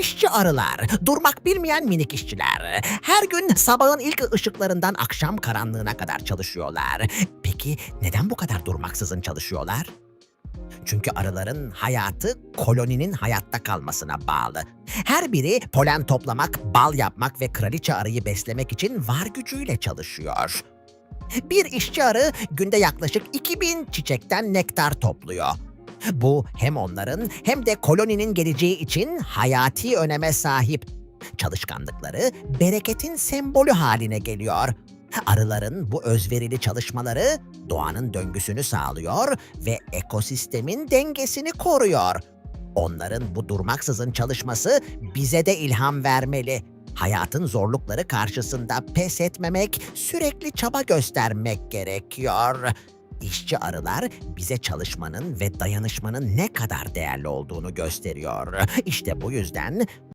İşçi arılar, durmak bilmeyen minik işçiler. Her gün sabahın ilk ışıklarından akşam karanlığına kadar çalışıyorlar. Peki neden bu kadar durmaksızın çalışıyorlar? Çünkü arıların hayatı koloninin hayatta kalmasına bağlı. Her biri polen toplamak, bal yapmak ve kraliçe arıyı beslemek için var gücüyle çalışıyor. Bir işçi arı günde yaklaşık 2000 çiçekten nektar topluyor. Bu hem onların hem de koloninin geleceği için hayati öneme sahip. Çalışkanlıkları bereketin sembolü haline geliyor. Arıların bu özverili çalışmaları doğanın döngüsünü sağlıyor ve ekosistemin dengesini koruyor. Onların bu durmaksızın çalışması bize de ilham vermeli. Hayatın zorlukları karşısında pes etmemek, sürekli çaba göstermek gerekiyor. İşçi arılar bize çalışmanın ve dayanışmanın ne kadar değerli olduğunu gösteriyor. İşte bu yüzden